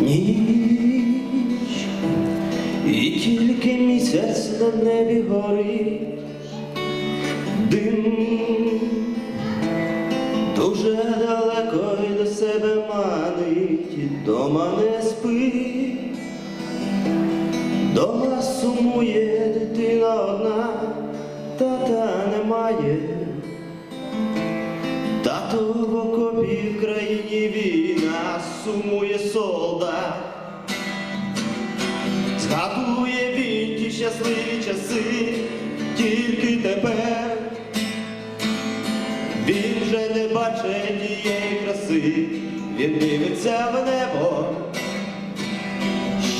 ніч, і тільки місяць на небі горить, дим. Дуже далеко й до себе манить, дома не спить, дома сумує дитина одна, тата немає. Тато в ті часи, тільки тепер. Він вже не бачить тієї краси, він дивиться в небо,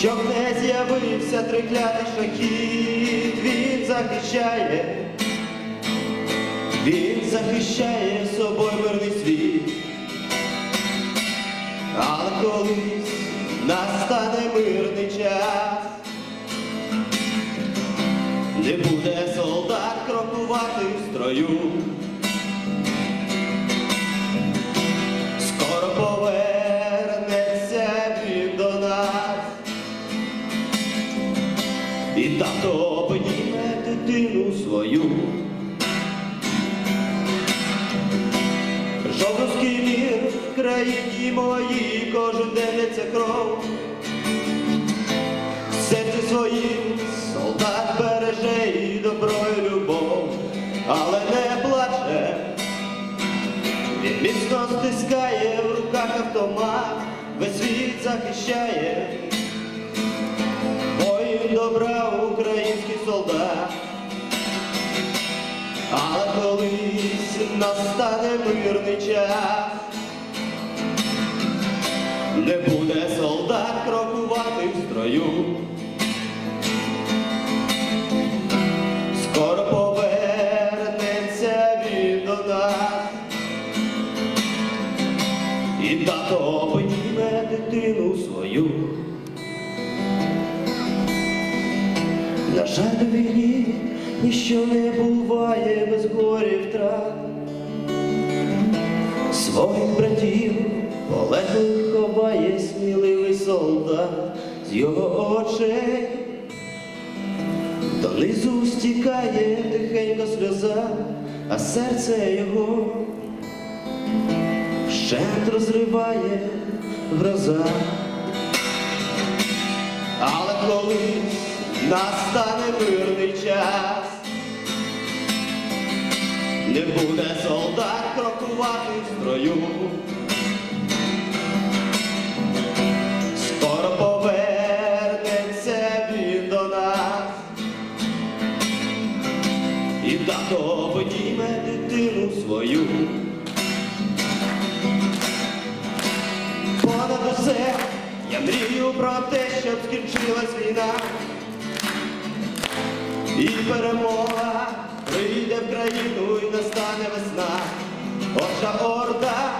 щоб не з'явився триклятий шахід, він захищає. Він захищає собою мирний світ, але колись не буде солдат крокувати в строю, скоро повернеться він до нас, і тато обніме дитину свою. Жовтовський мір в країні моїй, кожен день лється кров. Захищає. Воїн добра, український солдат. Але колись настане мирний час, не буде солдат крокувати в строю. Скоро повернеться він до нас, і тато дитину. На жаль, у війні ніщо не буває без горі втрат. Своїх братів полеглих ховає сміливий солдат з його очей. Донизу стікає тихенько сльоза, а серце його вщент розриває гроза. Настане мирний час, не буде солдат крокувати в строю. Скоро повернеться він до нас, і тато подійме дитину свою. Понад усе я мрію про те, щоб скінчилась війна. І перемога прийде в країну і настане весна. Отжа орда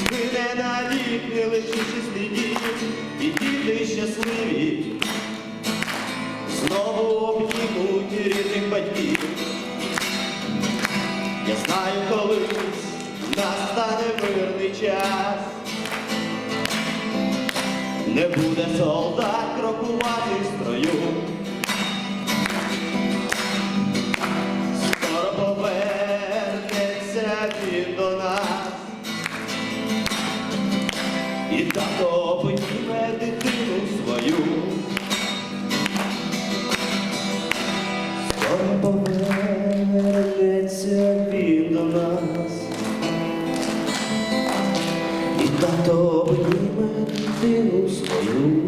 скине на не лишивши слідів, і діти щасливі знову обнімуть рідних батьків. Я знаю, колись настане мирний час. Не буде солдат крокувати в строю. Тато обніме дитину свою.